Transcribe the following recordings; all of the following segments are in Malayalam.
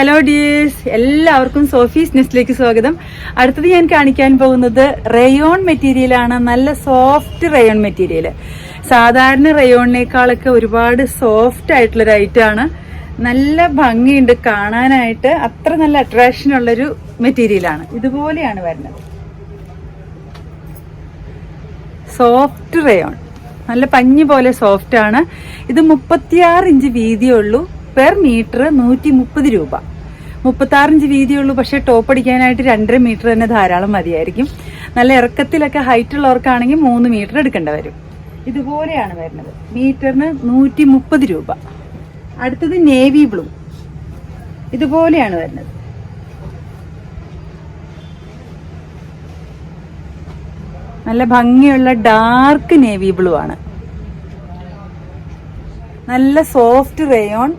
ഹലോ ഡിയേഴ്സ് എല്ലാവർക്കും സോഫീസ് നെസ്റ്റിലേക്ക് സ്വാഗതം. അടുത്തത് ഞാൻ കാണിക്കാൻ പോകുന്നത് റയോൺ മെറ്റീരിയലാണ് നല്ല സോഫ്റ്റ് റയോൺ മെറ്റീരിയൽ. സാധാരണ റയോണിനേക്കാളൊക്കെ ഒരുപാട് സോഫ്റ്റ് ആയിട്ടുള്ള ഒരു ഐറ്റം ആണ്. നല്ല ഭംഗിയുണ്ട്. കാണാനായിട്ട് അത്ര നല്ല അട്രാക്ഷൻ ഉള്ളൊരു മെറ്റീരിയലാണ് ഇതുപോലെയാണ് വരുന്നത്. Soft rayon. നല്ല പഞ്ഞി പോലെ സോഫ്റ്റ് ആണ്. ഇത് മുപ്പത്തിയാറ് ഇഞ്ച് വീതിയുള്ളൂ പെർ മീറ്റർ നൂറ്റി മുപ്പത് രൂപ. മുപ്പത്താറ് ഇഞ്ച് വീതിയേ ഉള്ളൂ പക്ഷെ ടോപ്പ് അടിക്കാനായിട്ട് രണ്ടര മീറ്റർ തന്നെ ധാരാളം മതിയായിരിക്കും. നല്ല ഇറക്കത്തിലൊക്കെ ഹൈറ്റ് ഉള്ളവർക്കാണെങ്കിൽ മൂന്ന് മീറ്റർ എടുക്കേണ്ട വരും. ഇതുപോലെയാണ് വരുന്നത്. മീറ്ററിന് നൂറ്റി മുപ്പത് രൂപ. അടുത്തത് നേവി ബ്ലൂ ഇതുപോലെയാണ് വരുന്നത്. നല്ല ഭംഗിയുള്ള ഡാർക്ക് നേവി ബ്ലൂ ആണ്. നല്ല സോഫ്റ്റ് റേയോൺ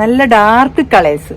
നല്ല ഡാർക്ക് കളേഴ്സ്